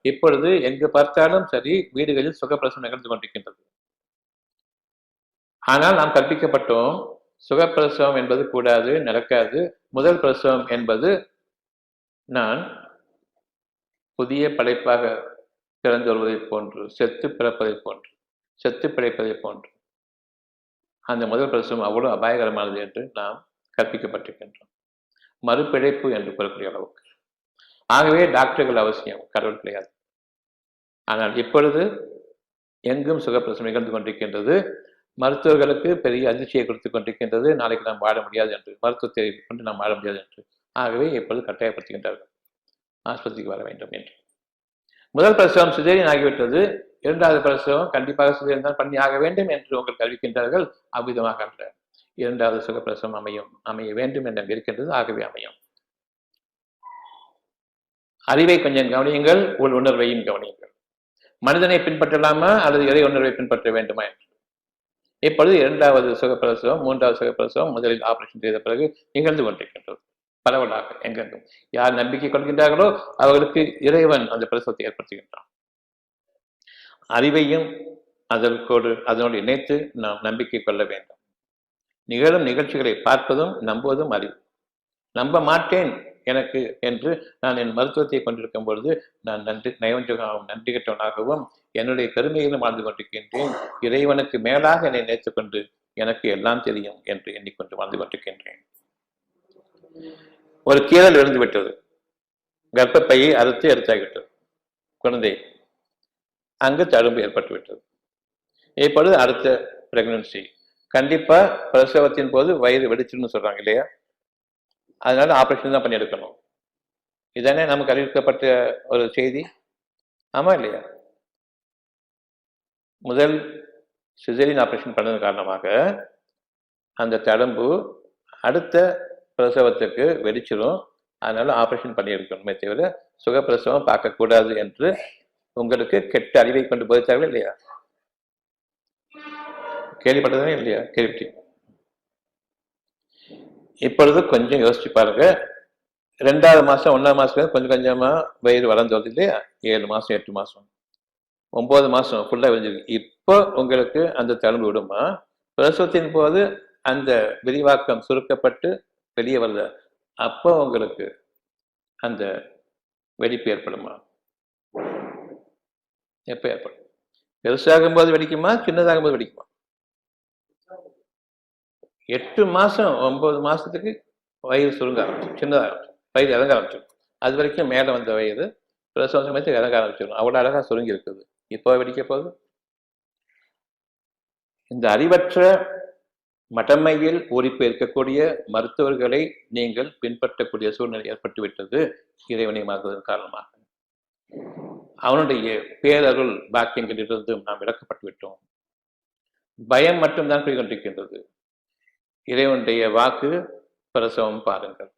இப்பொழுது எங்கு பார்த்தாலும் சரி வீடுகளில் சுகப்பிரசவம் நிகழ்ந்து கொண்டிருக்கின்றது. ஆனால் நாம் கற்பிக்கப்பட்டோம் சுகப்பிரசவம் என்பது கூடாது நடக்காது. முதல் பிரசவம் என்பது நான் புதிய படைப்பாக பிறந்து வருவதைப் போன்று செத்து பிறப்பதைப் போன்று செத்து பிழைப்பதைப் போன்று அந்த முதல் பிரசவம் அவ்வளவு அபாயகரமானது என்று நாம் கற்பிக்கப்பட்டிருக்கின்றோம். மறுபிழைப்பு என்று கூறக்கூடிய அளவுக்கு. ஆகவே டாக்டர்கள் அவசியம் கடவுள் கிடையாது. ஆனால் இப்பொழுது எங்கும் சுகப்பிரசவம் நிகழ்ந்து கொண்டிருக்கின்றது. மருத்துவர்களுக்கு பெரிய அதிர்ச்சியை கொடுத்து கொண்டிருக்கின்றது. நாளைக்கு நாம் வாழ முடியாது என்று மருத்துவத்தை கொண்டு நாம் வாழ முடியாது என்று. ஆகவே இப்பொழுது கட்டாயப்படுத்துகின்றார்கள். ஆஸ்பத்திரிக்கு வர வேண்டும் என்று. முதல் பிரசவம் சிசேரியன் ஆகிவிட்டது. இரண்டாவது பிரசவம் கண்டிப்பாக சிசேரியன் தான் பண்ணி ஆக வேண்டும் என்று உங்களுக்கு அறிவிக்கின்றார்கள் அவ்விதமாக இரண்டாவது சுகப்பிரசவம் அமையும் அமைய வேண்டும் என்று இருக்கின்றது. ஆகவே அமையும். அறிவை கொஞ்சம் கவனியுங்கள் உள் உணர்வையும் கவனியுங்கள். மனிதனை பின்பற்றலாமா அல்லது இறை உணர்வை பின்பற்ற வேண்டுமா என்று. இப்பொழுது இரண்டாவது சுகப்பிரசவம் மூன்றாவது சுகப்பிரசவம் முதலில் ஆபரேஷன் செய்த பிறகு நிகழ்ந்து கொண்டிருக்கின்றது. பரவலாக எங்கெங்கும். யார் நம்பிக்கை கொள்கின்றார்களோ அவர்களுக்கு இறைவன் அந்த பிரசவத்தை ஏற்படுத்துகின்றான். அறிவையும் அதற்கோடு அதனோடு இணைத்து நாம் நம்பிக்கை கொள்ள வேண்டும். நிகழும் நிகழ்ச்சிகளை பார்ப்பதும் நம்புவதும் அறிவு. நம்ப மாட்டேன் எனக்கு என்று நான் என் மருத்துவத்தை கொண்டிருக்கும் பொழுது நான் நன்றி நயவஞ்சகமாகவும் நன்றி கெட்டவனாகவும் என்னுடைய பெருமையிலும் வாழ்ந்து கொண்டிருக்கின்றேன். இறைவனுக்கு மேலாக என்னை நினைத்துக் கொண்டு எனக்கு எல்லாம் தெரியும் என்று எண்ணிக்கொண்டு வாழ்ந்து கொண்டிருக்கின்றேன். ஒரு கீழல் இருந்து விட்டது கர்ப்பப்பையை அறுத்து எடுத்தாகிவிட்டது. குழந்தை அங்கு தழும்பு ஏற்பட்டு விட்டது இப்பொழுது அடுத்த பிரெக்னன்சி கண்டிப்பா பிரசவத்தின் போது வயிறு வெடிச்சுன்னு சொல்றாங்க இல்லையா? அதனால ஆப்ரேஷன் தான் பண்ணி எடுக்கணும் இதானே நமக்கு அறிவிக்கப்பட்ட ஒரு செய்தி? ஆமா இல்லையா? முதல் சிசேரியன் ஆப்ரேஷன் பண்ணது காரணமாக அந்த தடம்பு அடுத்த பிரசவத்துக்கு வெடிச்சிடும் அதனால ஆப்ரேஷன் பண்ணி எடுக்கணுமே தவிர சுகப்பிரசவம் பார்க்கக்கூடாது என்று உங்களுக்கு கெட்ட அறிவை கொண்டு போதித்தார்கள் இல்லையா கேள்விப்பட்டதுமே இல்லையா? கேள்விப்பட்டீங்க இப்பொழுது கொஞ்சம் யோசிச்சு பாருங்க. ரெண்டாவது மாசம் ஒன்றாம் மாசத்துல கொஞ்சம் கொஞ்சமா வயிறு வளர்ந்து வருது இல்லையா? ஏழு மாசம் எட்டு மாசம். ஒன்பது மாசம் ஃபுல்லா விரிஞ்சிருக்கு இப்போ உங்களுக்கு அந்த தழும்பு விடுமா? பிரசவத்தின் போது அந்த விரிவாக்கம் சுருக்கப்பட்டு வெளியே வருது? அப்போ உங்களுக்கு அந்த வெடிப்பு ஏற்படுமா? எப்ப ஏற்படும்? பெருசாகும் போது வெடிக்குமா? சின்னதாகும் போது வெடிக்குமா? எட்டு மாசம் ஒன்பது மாசத்துக்கு வயிறு சுருங்க ஆரம்பிச்சிடும் சின்னதாக ஆரம்பிச்சிடும் வயிறு இறங்க ஆரம்பிச்சிடும் அது வரைக்கும் மேலே வந்த வயிறு பிரசவ சமயத்தில் இறங்க ஆரம்பிச்சிடும் அவ்வளோ அழகாக சுருங்கி இருக்குது இப்போ வெடிக்க போகுது. இந்த அறிவற்ற மடமையில் ஊறிப்பு இருக்கக்கூடிய மருத்துவர்களை நீங்கள் பின்பற்றக்கூடிய சூழ்நிலை ஏற்பட்டுவிட்டது. இறைவனை மாறுவதன் காரணமாக. அவனுடைய பேரருள் பாக்கியங்களிலிருந்து நாம் விளக்கப்பட்டு விட்டோம் பயம் மட்டும்தான் கொண்டிருக்கின்றது இறைவனுடைய வாக்கு பிரசவம் பாருங்கள்.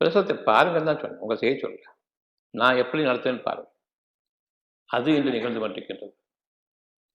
பிரசவத்தை பாருங்கள் தான் சொன்னேன். உங்க செய்ய சொல்ல நான் எப்படி நடத்துவேன்னு பாருங்கள் அது இன்று நிகழ்ந்து கொண்டிருக்கின்றது.